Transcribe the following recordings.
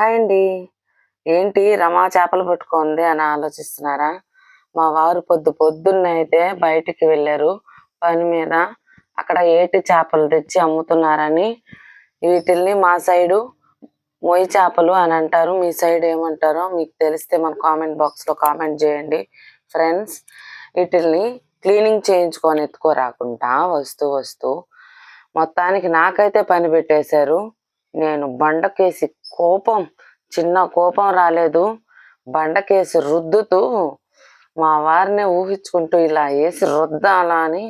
Hi అండి. ఏంటి రమా చేపలు పట్టుకుంది అని ఆలోచిస్తున్నారా? మా వారు పొద్దు పొద్దున్న అయితే బయటికి వెళ్ళారు. పని మీద అక్కడ ఏటి చేపలు తెచ్చి అమ్ముతున్నారని. వీటిల్ని మా సైడు మొయ్యి చేపలు అని అంటారు. మీ సైడ్ ఏమంటారో మీకు తెలిస్తే మన కామెంట్ బాక్స్లో కామెంట్ చేయండి. ఫ్రెండ్స్ వీటిల్ని క్లీనింగ్ చేయించుకొని ఎత్తుకోరాకుండా వస్తూ వస్తూ మొత్తానికి నాకైతే పని పెట్టేశారు. నేను బండకేసి కోపం చిన్న కోపం రాలేదు. బండకేసి రుద్దుతూ మా వారిని ఊహించుకుంటూ ఇలా వేసి రుద్దాలా అని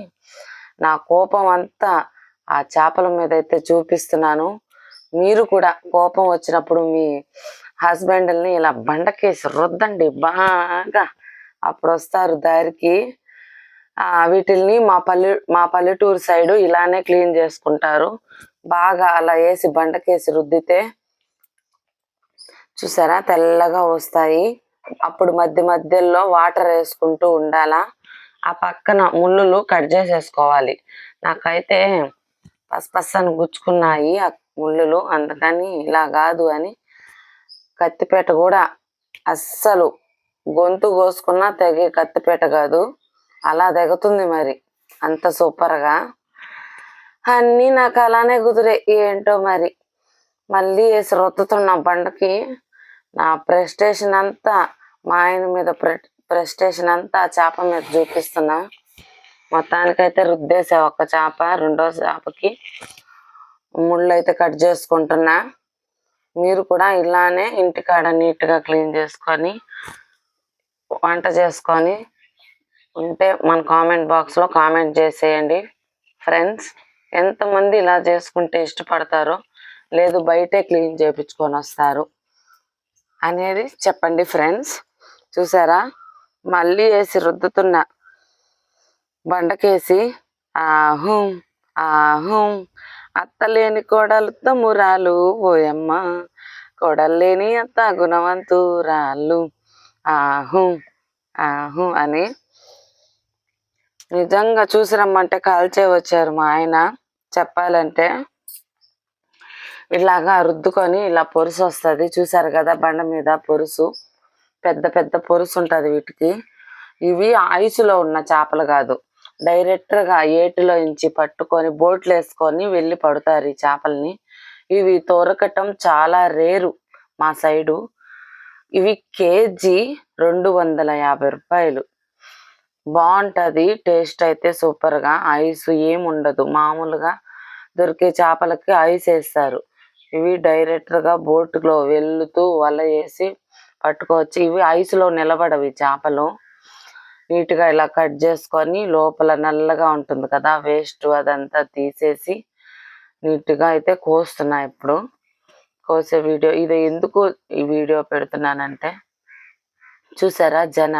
నా కోపం అంతా ఆ చేపల మీద అయితే చూపిస్తున్నాను. మీరు కూడా కోపం వచ్చినప్పుడు మీ హస్బెండ్ని ఇలా బండకేసి రుద్దండి బాగా. అప్పుడు వస్తారు దారికి. వీటిల్ని మా పల్లె మా పల్లెటూరు సైడు ఇలానే క్లీన్ చేసుకుంటారు. బాగా అలా వేసి బండకేసి రుద్దితే చూసారా? తెల్లగా వస్తాయి. అప్పుడు మధ్య మధ్యలో వాటర్ వేసుకుంటూ ఉండాలా? ఆ పక్కన ముళ్ళులు కట్ చేసేసుకోవాలి. నాకైతే పసపసని గుచ్చుకున్నాయి ఆ ముళ్ళులు అందుకని ఇలా కాదు అని కత్తిపేట కూడా అస్సలు గొంతు కోసుకున్నా తెగే కత్తిపేట కాదు. అలా దిగుతుంది మరి. అంత సూపర్గా. అన్నీ నాకు అలానే కుదిరే ఏంటో మరి. మళ్ళీ వేసి రొత్తుతున్న బండకి. నా ప్రెస్టేషన్ అంతా మా ఆయన మీద ప్రెస్టేషన్ అంతా చేప మీద చూపిస్తున్నా. మొత్తానికైతే రుద్దేసా ఒక చేప రెండో చేపకి. ముళ్ళు అయితే కట్ చేసుకుంటున్నా. మీరు కూడా ఇలానే ఇంటికాడ నీట్గా క్లీన్ చేసుకొని వంట చేసుకొని ఉంటే మన కామెంట్ బాక్స్లో కామెంట్ చేసేయండి. ఫ్రెండ్స్ ఎంతమంది ఇలా చేసుకుంటే ఇష్టపడతారో లేదు బయటే క్లీన్ చేయించుకొని వస్తారు అనేది చెప్పండి ఫ్రెండ్స్ చూసారా? మళ్ళీ వేసి రుద్దుతున్న బండకేసి ఆహూ ఆహు అత్తలేని కోడలు తమ్మురాలు ఓయమ్మ కోడలేని అత్త గుణవంతురాలు ఆహు ఆహు అని నిజంగా చూసి రమ్మంటే కాల్చే వచ్చారు మా ఆయన. చెప్పాలంటే ఇలాగా రుద్దుకొని ఇలా పొరుసు వస్తుంది. చూసారు కదా బండ మీద పొరుసు. పెద్ద పెద్ద పొరుసు ఉంటుంది వీటికి. ఇవి ఆయుసులో ఉన్న చేపలు కాదు. డైరెక్ట్గా ఏటిలో ఇంచి పట్టుకొని బోట్లు వేసుకొని వెళ్ళి పడతారు ఈ చేపల్ని. ఇవి తోరకటం చాలా రేరు మా సైడు. ఇవి కేజీ రెండు వందల యాభై రూపాయలు. బాగుంటుంది టేస్ట్ అయితే సూపర్గా. ఐస్ ఏమి ఉండదు మామూలుగా దొరికే చేపలకి ఐస్ వేస్తారు ఇవి డైరెక్ట్గా బోట్లో వెళ్తూ వల వేసి పట్టుకోవచ్చు. ఇవి ఐస్లో నిలబడవి చేపలు. నీట్గా ఇలా కట్ చేసుకొని లోపల నల్లగా ఉంటుంది కదా వేస్ట్ అదంతా తీసేసి నీట్గా అయితే కోస్తున్నా ఇప్పుడు. కోసే వీడియో ఇది ఎందుకు ఈ వీడియో పెడుతున్నానంటే చూసారా జన?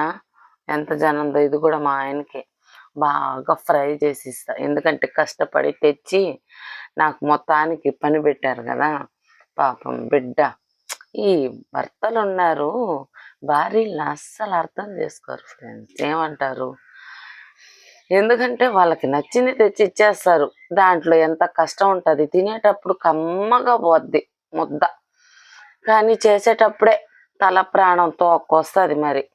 ఎంత జనంతో ఇది కూడా మా ఆయనకి బాగా ఫ్రై చేసి ఇస్తా ఎందుకంటే కష్టపడి తెచ్చి నాకు మొత్తానికి పని పెట్టారు కదా. పాపం బిడ్డ. ఈ భర్తలు ఉన్నారు. భార్యలను అస్సలు అర్థం చేసుకోరు ఫ్రెండ్స్ ఏమంటారు? ఎందుకంటే వాళ్ళకి నచ్చింది తెచ్చి ఇచ్చేస్తారు. దాంట్లో ఎంత కష్టం ఉంటుంది? తినేటప్పుడు కమ్మగా పోద్ది ముద్ద. కానీ చేసేటప్పుడే తల ప్రాణంతో వస్తుంది మరి.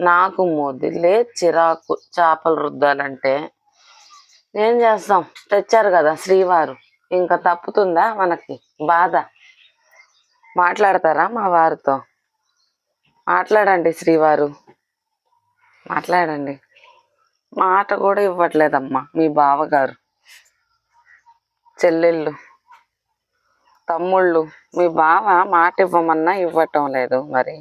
నాకు మొదలే చిరాకు చేపలు రుద్దాలంటే ఏం చేస్తాం? తెచ్చారు కదా శ్రీవారు. ఇంకా తప్పుతుందా మనకి? బాధ. మాట్లాడతారా మా వారితో? మాట్లాడండి శ్రీవారు. మాట్లాడండి. మాట కూడా ఇవ్వట్లేదమ్మా మీ బావగారు. చెల్లెళ్ళు తమ్ముళ్ళు మీ బావ మాట ఇవ్వమన్నా ఇవ్వటం లేదు మరి.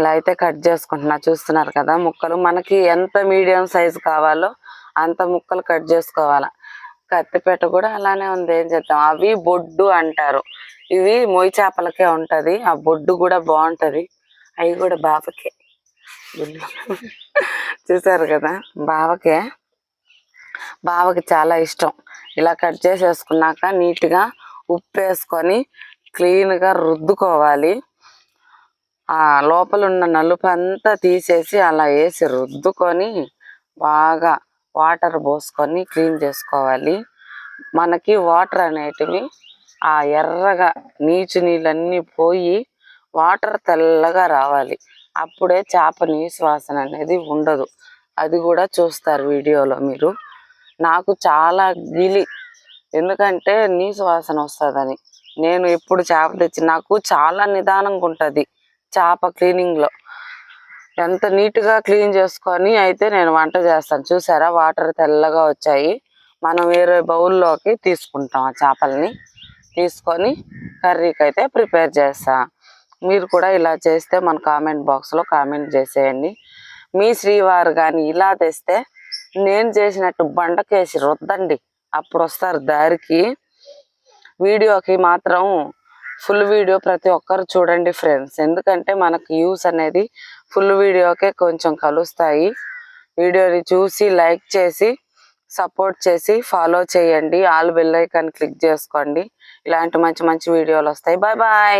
ఇలా అయితే కట్ చేసుకుంటున్నా చూస్తున్నారు కదా ముక్కలు. మనకి ఎంత మీడియం సైజు కావాలో అంత ముక్కలు కట్ చేసుకోవాలి. కత్తిపేట కూడా అలానే ఉంది ఏం చేద్దాం. అవి బొడ్డు అంటారు. ఇవి మొయ్యి చేపలకే ఉంటది. ఆ బొడ్డు కూడా బాగుంటది. అవి కూడా బావకే. చూసారు కదా? బావకే. బావకి చాలా ఇష్టం. ఇలా కట్ చేసేసుకున్నాక నీట్గా ఉప్పు వేసుకొని క్లీన్గా రుద్దుకోవాలి. ఆ లోపల ఉన్న నలుపు అంతా తీసేసి అలా వేసి రుద్దుకొని బాగా వాటర్ పోసుకొని క్లీన్ చేసుకోవాలి. మనకి వాటర్ అనేటివి ఆ ఎర్రగా నీచు నీళ్ళన్నీ పోయి వాటర్ తెల్లగా రావాలి. అప్పుడే చేప నీసు వాసన అనేది ఉండదు. అది కూడా చూస్తారు వీడియోలో మీరు. నాకు చాలా గిలి. ఎందుకంటే నీసు వాసన వస్తుందని. నేను ఎప్పుడు చేప తెచ్చి నాకు చాలా నిదానంగా ఉంటుంది. చేప క్లీనింగ్లో ఎంత నీట్గా క్లీన్ చేసుకొని అయితే నేను వంట చేస్తాను. చూసారా? వాటర్ తెల్లగా వచ్చాయి. మనం వేరే బౌల్లోకి తీసుకుంటాం ఆ చేపల్ని. తీసుకొని కర్రీకి అయితే ప్రిపేర్ చేస్తా. మీరు కూడా ఇలా చేస్తే మన కామెంట్ బాక్స్లో కామెంట్ చేసేయండి. మీ శ్రీవారు కానీ ఇలా తెస్తే నేను చేసినట్టు బండకేసి రుద్దండి. అప్పుడు వస్తారు దారికి. వీడియోకి మాత్రం ఫుల్ వీడియో ప్రతి ఒక్కరు చూడండి ఫ్రెండ్స్. ఎందుకంటే మనకు యూస్ అనేది ఫుల్ వీడియోకే కొంచెం కలుస్తాయి. వీడియోని చూసి లైక్ చేసి సపోర్ట్ చేసి ఫాలో చేయండి. ఆల్ బెల్ ఐకాన్ క్లిక్ చేసుకోండి. ఇలాంటి మంచి మంచి వీడియోలు వస్తాయి. Bye bye.